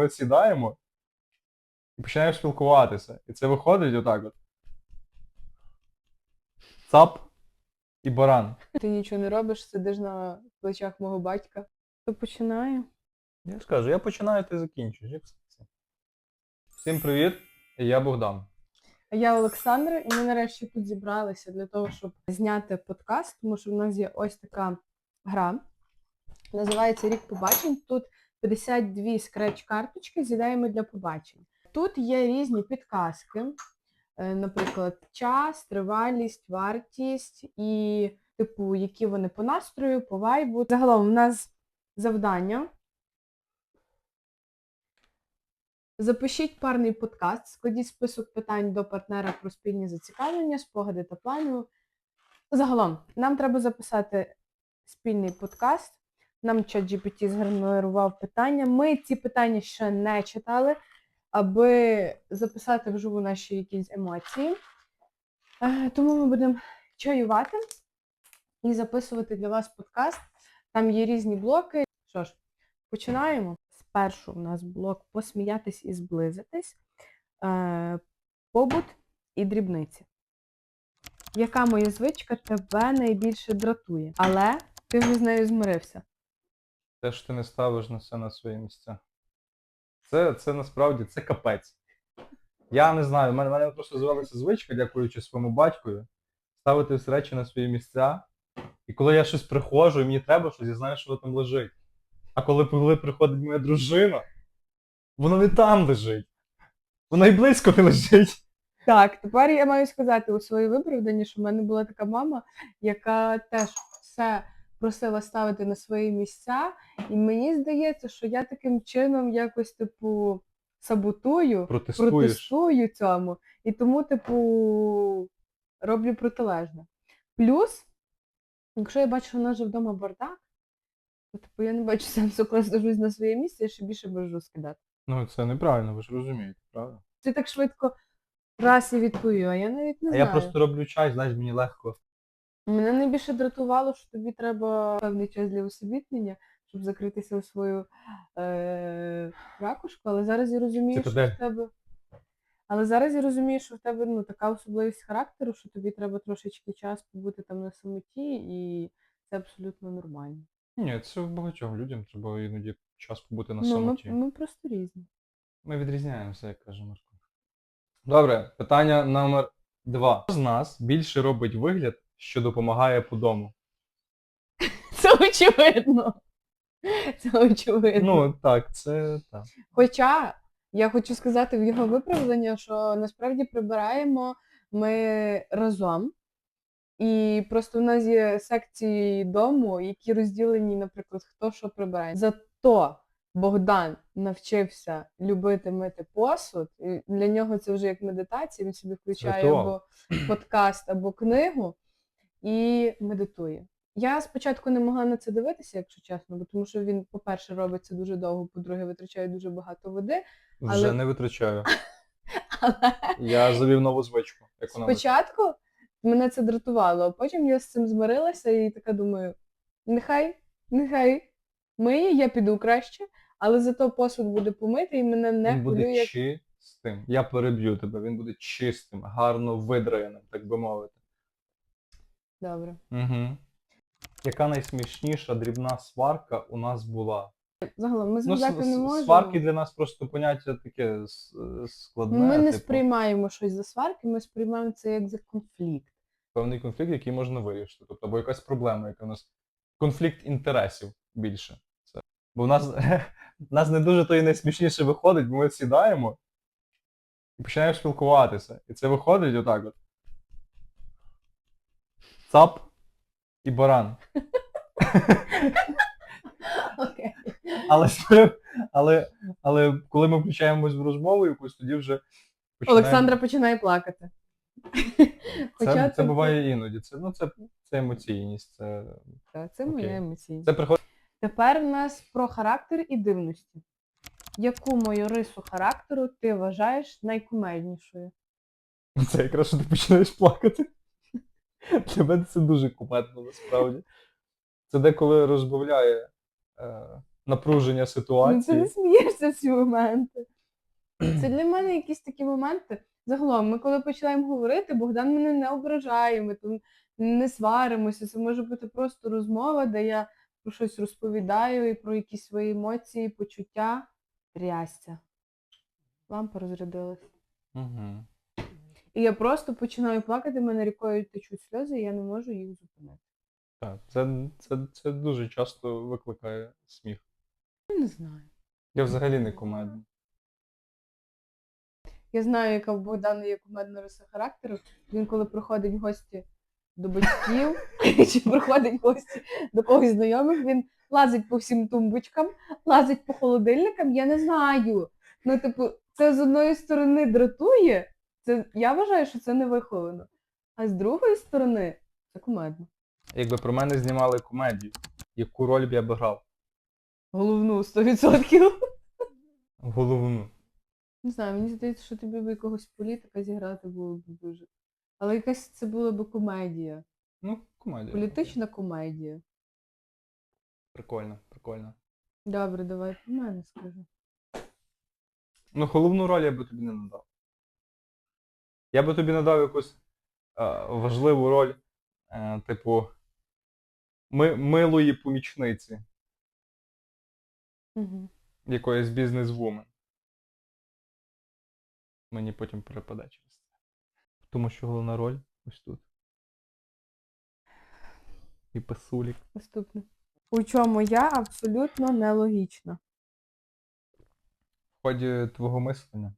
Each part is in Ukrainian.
Ми сідаємо і починаємо спілкуватися. І це виходить отак от. Цап і баран. Ти нічого не робиш, сидиш на плечах мого батька. То починаю. Я скажу, я починаю, ти закінчуєш. Всім привіт, я Богдан. А я Олександра, і ми нарешті тут зібралися для того, щоб зняти подкаст, тому що в нас є ось така гра. Називається Рік побачень. Тут 52 скреч-карточки з ідеями для побачень. Тут є різні підказки, е, наприклад, час, тривалість, вартість і, типу, які вони по настрою, по вайбу. Загалом у нас завдання. Запишіть парний подкаст, складіть список питань до партнера про спільні зацікавлення, спогади та плани. Загалом, нам треба записати спільний подкаст. Нам ChatGPT згенерував питання. Ми ці питання ще не читали, аби записати вживу наші якісь емоції. Е, Тому ми будемо чаювати і записувати для вас подкаст. Там є різні блоки. Що ж, починаємо. Спершу у нас блок посміятись і зблизитись, е, побут і дрібниці. Яка моя звичка тебе найбільше дратує? Але ти вже з нею змирився. Те, що ти не ставиш на все на свої місця. Це, це насправді це капець. Я не знаю, в мене, в мене просто звелася звичка, дякуючи своєму батькові, ставити всі речі на свої місця. І коли я щось приходжу і мені треба щось, я знаю, що воно там лежить. А коли, коли приходить моя дружина, воно не там лежить. Воно і близько не лежить. Так, тепер я маю сказати у своїй виправданні, що в мене була така мама, яка теж все просила ставити на свої місця, і мені здається, що я таким чином якось, типу, саботую, Протестуєш. протестую цьому, і тому, типу, роблю протилежне. Плюс, якщо я бачу, що в нас вже вдома бардак, то типу я не бачу сенсу класти щось на своє місце, я ще більше можу скидати. Ну, це неправильно, ви ж розумієте, правда? Ти так швидко раз і відповів, а я навіть не А знаю. я просто роблю чай, знаєш, мені легко. Мене найбільше дратувало, що тобі треба певний час для усамітнення, щоб закритися у свою е- ракушку, але зараз я розумію, що в тебе. Але зараз я розумію, що в тебе ну, така особливість характеру, що тобі треба трошечки час побути там на самоті, і це абсолютно нормально. Ні, це багатьом людям треба іноді час побути на ну, самоті. ми, ми просто різні. Ми відрізняємося, як каже Марко. Добре, питання номер два. Хто з нас більше робить вигляд, що допомагає по дому? Це очевидно. Це очевидно. Ну, так, це так. Хоча я хочу сказати в його виправдання, що насправді прибираємо ми разом. І просто в нас є секції дому, які розділені, наприклад, хто що прибирає. Зато Богдан навчився любити мити посуд. І для нього це вже як медитація. Він собі включає ритуал. або подкаст, або книгу і медитує. Я спочатку не могла на це дивитися, якщо чесно, бо тому що він, по-перше, робить це дуже довго, по-друге, витрачає дуже багато води. Вже не витрачаю. Але Я завів нову звичку. Економити. спочатку мене це дратувало, а потім я з цим змирилася і така думаю: нехай, нехай миє, я піду краще, але зато посуд буде помитий і мене не Він буде хвилює. чистим. Я переб'ю тебе, він буде чистим, гарно видраєним, так би мовити. Добре. Угу. Яка найсмішніша дрібна сварка у нас була? Загалом ми Ну, згадати с- не можемо. сварки для нас просто поняття таке с- складне. Ми не типу, сприймаємо щось за сварки, ми сприймаємо це як за конфлікт. певний конфлікт, який можна вирішити. Тобто, або якась проблема, яка у нас конфлікт інтересів більше. Це. Бо в нас, в нас не дуже то і найсмішніше виходить, бо ми сідаємо і починаємо спілкуватися. І це виходить отак от. Цап і баран. Окей. Але, але, але коли ми включаємось в розмову якусь, тоді вже починаємо... Олександра починає плакати. Це, це буває іноді. Це, ну, це, це емоційність. Це, Так, це моя емоційність. це приходить. Тепер в нас про характер і дивності. Яку мою рису характеру ти вважаєш найкумеднішою? Це якраз що ти починаєш плакати. Для мене це дуже кумедно насправді. Це деколи розбавляє е, напруження Ну, це не смієшся в ці моменти. Це для мене якісь такі моменти. Загалом, ми коли починаємо говорити, Богдан мене не ображає, ми там не сваримося. Це може бути просто розмова, де я про щось розповідаю і про якісь свої емоції, почуття. Трясся. Лампа розрядилась. Угу. І я просто починаю плакати, в мене рікою течуть сльози, і я не можу їх зупинити. Так, це, це, це дуже часто викликає сміх. Я не знаю. Я взагалі не комедний. Я знаю, яка в Богдана є кумедна риса характеру. Він коли приходить в гості до батьків, чи приходить в гості до когось знайомих, він лазить по всім тумбочкам, лазить по холодильникам, я не знаю. Ну, типу, це з одної сторони дратує, це, я вважаю, що це не виховано. А з другої сторони, це кумедно. Якби про мене знімали комедію, яку роль б я б грав? Головну 100%. Головну. Не знаю, мені здається, що тобі б якогось політика зіграти було б дуже. Але якась це була б комедія. Ну, комедія. Політична комедія. Прикольно, прикольно. Добре, давай про мене скажи. Ну, головну роль я би тобі не надав. Я би тобі надав якусь е, важливу роль, е, типу, ми, милої помічниці Угу. якоїсь бізнес-вумен. Мені потім перепаде через це. Тому що головна роль ось тут. І писулік. Наступне. У чому я абсолютно нелогічна. В ході твого мислення.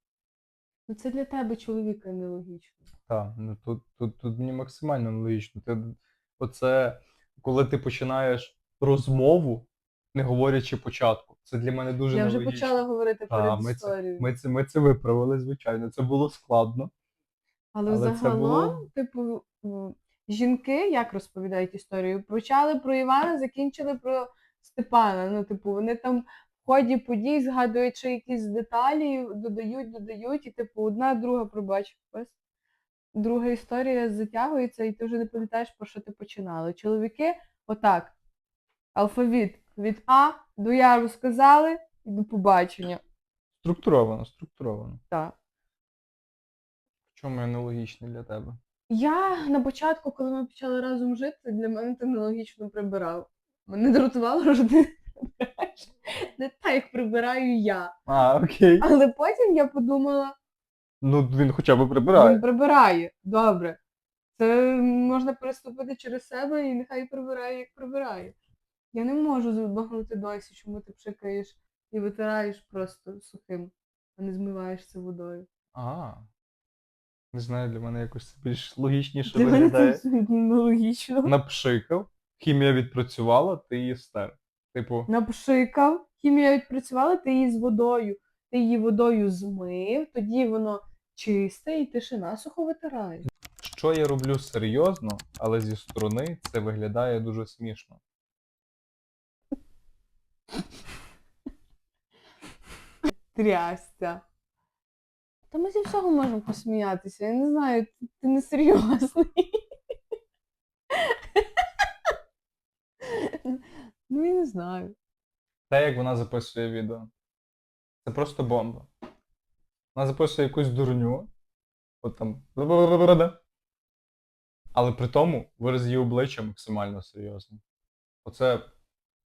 Ну це для тебе чоловіка нелогічно. Так, ну тут, тут, тут мені максимально нелогічно. Ти, оце, коли ти починаєш розмову, не говорячи початку. Це для мене дуже я вже почала говорити Та, перед ми це- Ми це, ми це виправили, звичайно. Це було складно. Але, але загалом, було- типу, жінки як розповідають історію? Почали про Івана, закінчили про Степана. Ну, типу, вони там ході подій згадують ще якісь деталі, додають, додають, і типу, одна, друга пробач. Ось. Друга історія затягується, і ти вже не пам'ятаєш, про що ти починала. Чоловіки, отак. Алфавіт від А до Я розказали і до побачення. Структуровано, структуровано. Так. В чому я нелогічний для тебе? Я на початку, коли ми почали разом жити, для мене ти нелогічно прибирав. Мене дратувало, ти не так, як прибираю я. А, окей. Але потім я подумала, Ну, він хоча б прибирає. він прибирає. Добре. Це можна переступити через себе і нехай прибирає, як прибирає. Я не можу збагнути досі, чому ти пшикаєш і витираєш просто сухим, а не змиваєшся водою. А. Не знаю, для мене якось це більш логічніше Для мене це виглядає. абсолютно нелогічно. Напшикав, хімія відпрацювала, ти її стер. Типу, напшикав, хімія відпрацювала, ти її з водою. Ти її водою змив, тоді воно чисте і ти ще насухо витираєш. що я роблю серйозно, але зі сторони це виглядає дуже смішно. Трясся. Та ми зі всього можемо посміятися. Я не знаю, ти, не серйозний. Ну, я не знаю. Те, як вона записує відео. Це просто бомба. Вона записує якусь дурню. От там. Але при тому вираз її обличчя максимально серйозний. Оце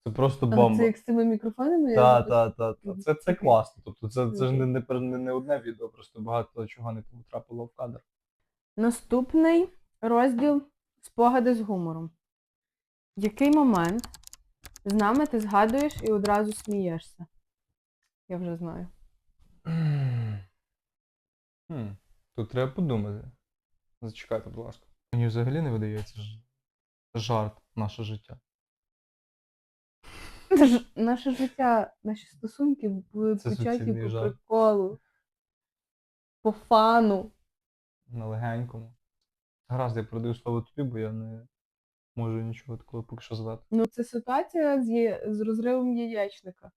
це просто А бомба. це як з цими мікрофонами я Та, записую? та, та, та. Мгм. Це, це класно. Тобто це, це ж не, не, не, не одне відео, просто багато чого не потрапило в кадр. Наступний розділ спогади з гумором. Який момент з нами ти згадуєш і одразу смієшся? Я вже знаю. Хм. Тут треба подумати. Зачекайте, будь ласка. Мені взагалі не видається ж- жарт наше життя. Наше життя, наші стосунки були Це початі суцільний по жарт. приколу, по фану. На легенькому. Гаразд, я продаю слово тобі, бо я не можу нічого такого поки що задати. Ну, це ситуація з, є... з розривом яєчника.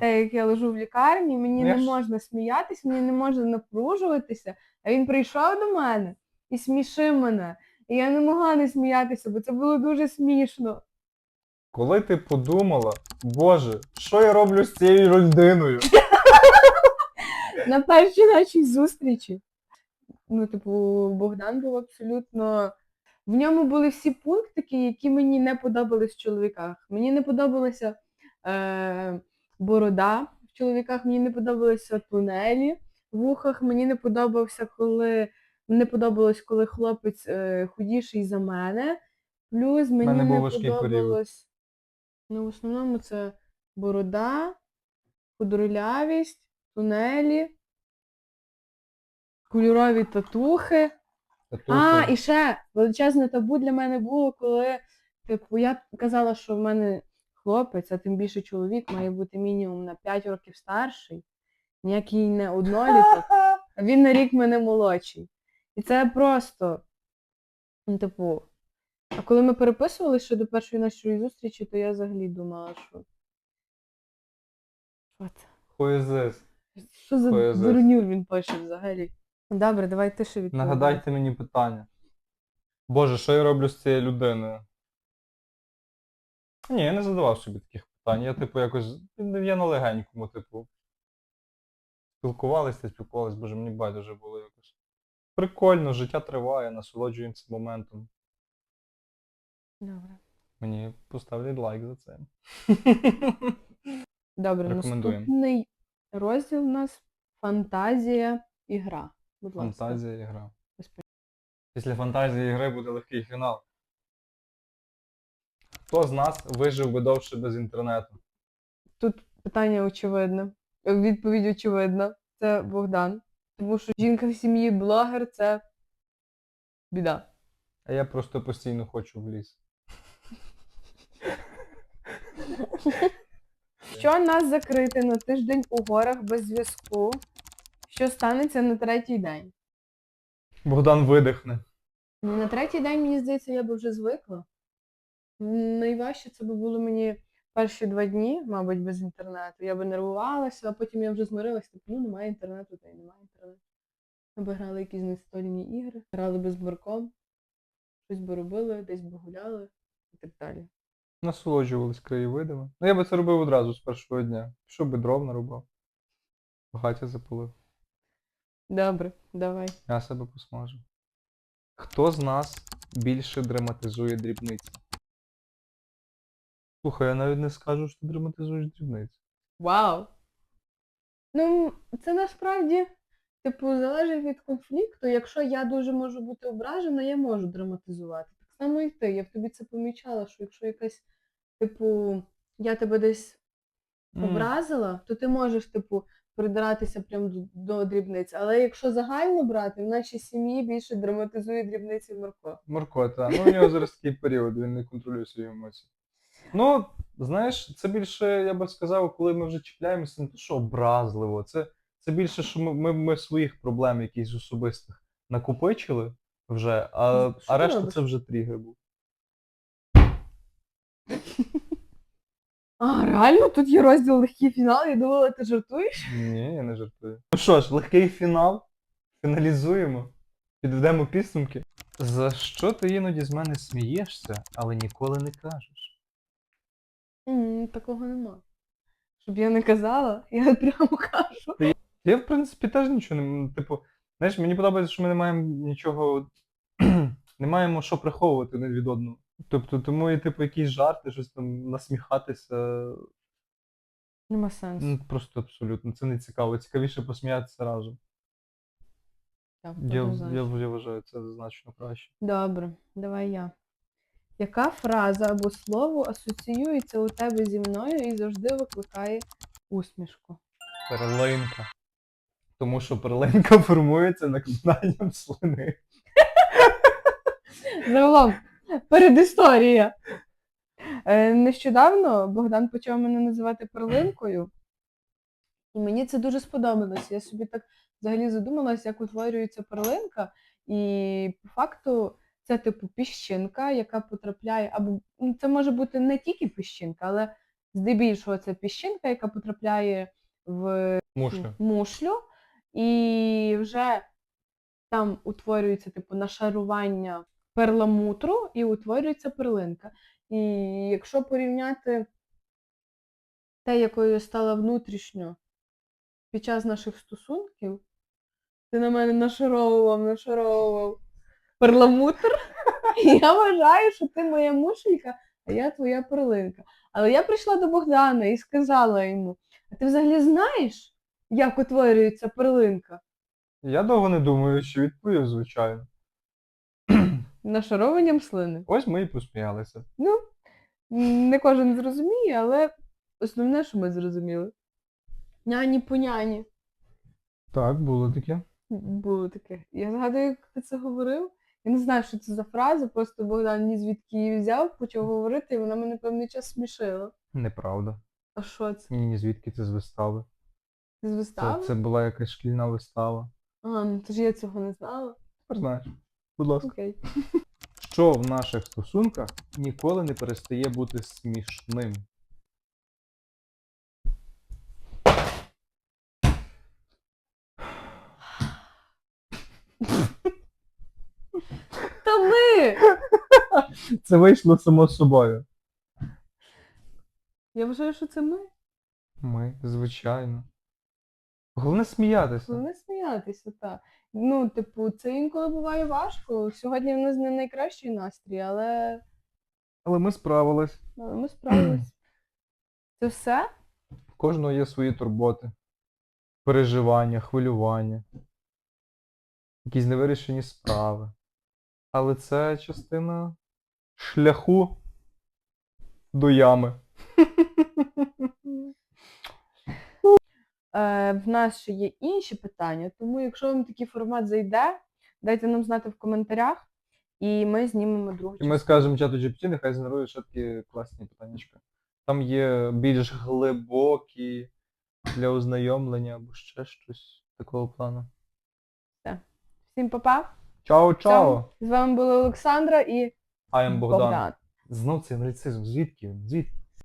Те, як я лежу в лікарні, мені Ну, я не ж- можна сміятись, мені не можна напружуватися, а він прийшов до мене і смішив мене. І я не могла не сміятися, бо це було дуже смішно. Коли ти подумала, Боже, що я роблю з цією людиною? На першій нашій зустрічі. Ну, типу, Богдан був абсолютно. В ньому були всі пунктики, які мені не подобались в чоловіках. Мені не подобалася е, борода в чоловіках, мені не подобалися тунелі в вухах, мені не подобався, коли не подобалось, коли хлопець е, худіший за мене. Плюс мені мене не подобалось. Ну, в основному це борода, худорлявість, тунелі, кольорові татухи. А, і ще величезне табу для мене було, коли, типу, я казала, що в мене хлопець, а тим більше чоловік має бути мінімум на 5 років старший, ніякий не одноліток, а він на рік мене молодший. І це просто, ну, типу, а коли ми переписувалися ще до першої нашої зустрічі, то я взагалі думала, що. Що це? Хуєзис. Що за дурню він пише взагалі? Добре, давай ти ще відповідай. Нагадайте мені питання. Боже, що я роблю з цією людиною? Ні, я не задавав собі таких питань. Я, типу, якось. Я на легенькому, типу. Спілкувалися, спілкувалися, боже, мені байдуже було якось. Прикольно, життя триває, насолоджуємося моментом. Добре. Мені поставлять лайк за це. Добре, Рекомендуємо. наступний розділ у нас фантазія і гра. Будь ласка. Фантазія і гра. Після фантазії і гри буде легкий фінал. Хто з нас вижив би довше без інтернету? Тут питання очевидне. Відповідь очевидна. Це Богдан. Тому що жінка в сім'ї блогер це біда. А я просто постійно хочу в ліс. Що нас закрити на тиждень у горах без зв'язку? Що станеться на третій день? Богдан видихне. Ну, На третій день, мені здається, я би вже звикла. Найважче це би було мені перші два дні, мабуть, без інтернету. Я би нервувалася, а потім я вже змирилася, типу, ну немає інтернету, та й немає інтернету. Ми б грали якісь настольні ігри, грали би з Марком, щось би робили, десь би гуляли і так далі. Насолоджувались краєвидами. Ну я би це робив одразу з першого дня. Пішов би дров нарубав. Багаття запалив. Добре, давай. Я себе посмажив. Хто з нас більше драматизує дрібниці? Слухай, я навіть не скажу, що ти драматизуєш дрібниці. Вау! Ну, це насправді, типу, залежить від конфлікту. Якщо я дуже можу бути ображена, я можу драматизувати. Так само і ти. Я в тобі це помічала, що якщо якась, типу, я тебе десь образила, то ти можеш, типу, придиратися прямо до, до дрібниць. Але якщо загально брати, в нашій сім'ї більше драматизує дрібниці Марко. Марко, та. Ну, у нього зараз такий період, він не контролює свої емоції. Ну, знаєш, це більше, я би сказав, коли ми вже чіпляємося, не то, що образливо. Це, це більше, що ми, ми, ми своїх проблем якихось особистих накопичили вже, а, Що а решта робиш? це вже тригер був. А, реально? Тут є розділ легкий фінал, я думала, ти жартуєш? Ні, я не жартую. Ну що ж, легкий фінал. Фіналізуємо. Підведемо підсумки. За що ти іноді з мене смієшся, але ніколи не кажеш? М, Такого нема. Щоб я не казала, я прямо кажу. Я, в принципі, теж нічого не. Типу, знаєш, мені подобається, що ми не маємо нічого. не маємо що приховувати один від одного. Тобто, тому і, типу, якісь жарти, щось там насміхатися. Нема сенсу. Ну, просто абсолютно. Це не цікаво. Цікавіше посміятися разом. Так, Я, однозначно. я, я вважаю це значно краще. Добре, давай я. Яка фраза або слово асоціюється у тебе зі мною і завжди викликає усмішку? Перлинка. Тому що перлинка формується накладанням слини. Загалом, передісторія. Е, нещодавно Богдан почав мене називати перлинкою, і мені це дуже сподобалось. Я собі так взагалі задумалась, як утворюється перлинка, і по факту це типу піщинка, яка потрапляє, або ну, це може бути не тільки піщинка, але здебільшого це піщинка, яка потрапляє в Мушлю. мушлю, і вже там утворюється типу нашарування перламутру і утворюється перлинка. І якщо порівняти те, якою я стала внутрішньо під час наших стосунків, ти на мене нашаровував, нашаровував перламутр. Я вважаю, що ти моя мушелька, а я твоя перлинка. Але я прийшла до Богдана і сказала йому: а ти взагалі знаєш, як утворюється перлинка? Я довго не думаю, що відповів, звичайно. Нашарованням слини. Ось ми і посміялися. Ну, не кожен зрозуміє, але основне, що ми зрозуміли. Няні по няні. Так, було таке. Було таке. Я згадую, як ти це говорив. Я не знаю, що це за фраза, просто Богдан ні звідки її взяв, почав говорити, і вона мене певний час смішила. Неправда. А що це? Ні, ні, звідки це з вистави. З Це, вистави? це була якась шкільна вистава. А, ну то ж я цього не знала. Тепер знаєш. Будь ласка. Окей. Що в наших стосунках ніколи не перестає бути смішним? Та ми! Це вийшло само собою. Я вважаю, що це ми. Ми, звичайно. Головне сміятися. Головне сміятися, так. Ну, типу, це інколи буває важко. Сьогодні в нас не найкращий настрій, але, Але ми справились. але ми справились. Це все? У кожного є свої турботи, переживання, хвилювання, якісь невирішені справи. Але це частина шляху до ями. Е, в нас ще є інші питання, тому якщо вам такий формат зайде, дайте нам знати в коментарях, і ми знімемо другу І ми скажемо чату GPT, нехай генерує ще такі класні питаннячка. Там є більш глибокі для ознайомлення або ще щось такого плану. Всім па-па! Чао, чао! З вами була Олександра і I am Богдан. Богдан. Знов цей англіцизм. Звідки він? Звідки?